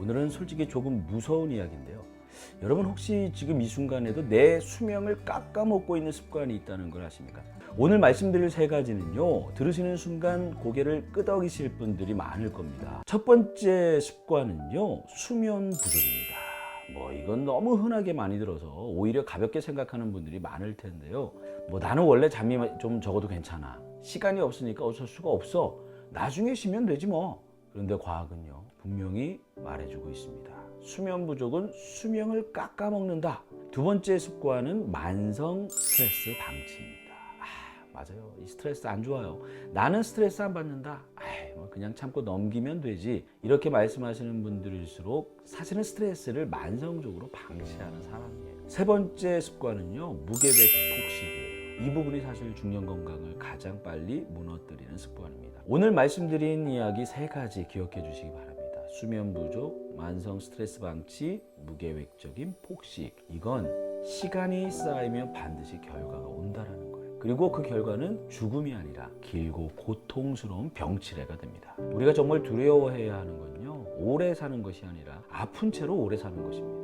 오늘은 솔직히 조금 무서운 이야기인데요. 여러분 혹시 지금 이 순간에도 내 수명을 깎아먹고 있는 습관이 있다는 걸 아십니까? 오늘 말씀드릴 세 가지는요, 들으시는 순간 고개를 끄덕이실 분들이 많을 겁니다. 첫 번째 습관은요, 수면 부족입니다. 뭐 이건 너무 흔하게 많이 들어서 오히려 가볍게 생각하는 분들이 많을 텐데요. 뭐 나는 원래 잠이 좀 적어도 괜찮아. 시간이 없으니까 어쩔 수가 없어. 나중에 쉬면 되지 뭐. 그런데 과학은요, 분명히 말해주고 있습니다. 수면 부족은 수명을 깎아먹는다. 두 번째 습관은 만성 스트레스 방치입니다. 아, 맞아요. 이 스트레스 안 좋아요. 나는 스트레스 안 받는다. 아이, 뭐 그냥 참고 넘기면 되지. 이렇게 말씀하시는 분들일수록 사실은 스트레스를 만성적으로 방치하는 사람이에요. 세 번째 습관은요, 무계획 폭식이에요. 이 부분이 사실 중년 건강을 가장 빨리 무너뜨리는 습관입니다. 오늘 말씀드린 이야기 세 가지 기억해 주시기 바랍니다. 수면 부족, 만성 스트레스 방치, 무계획적인 폭식. 이건 시간이 쌓이면 반드시 결과가 온다라는 거예요. 그리고 그 결과는 죽음이 아니라 길고 고통스러운 병치레가 됩니다. 우리가 정말 두려워해야 하는 건요. 오래 사는 것이 아니라 아픈 채로 오래 사는 것입니다.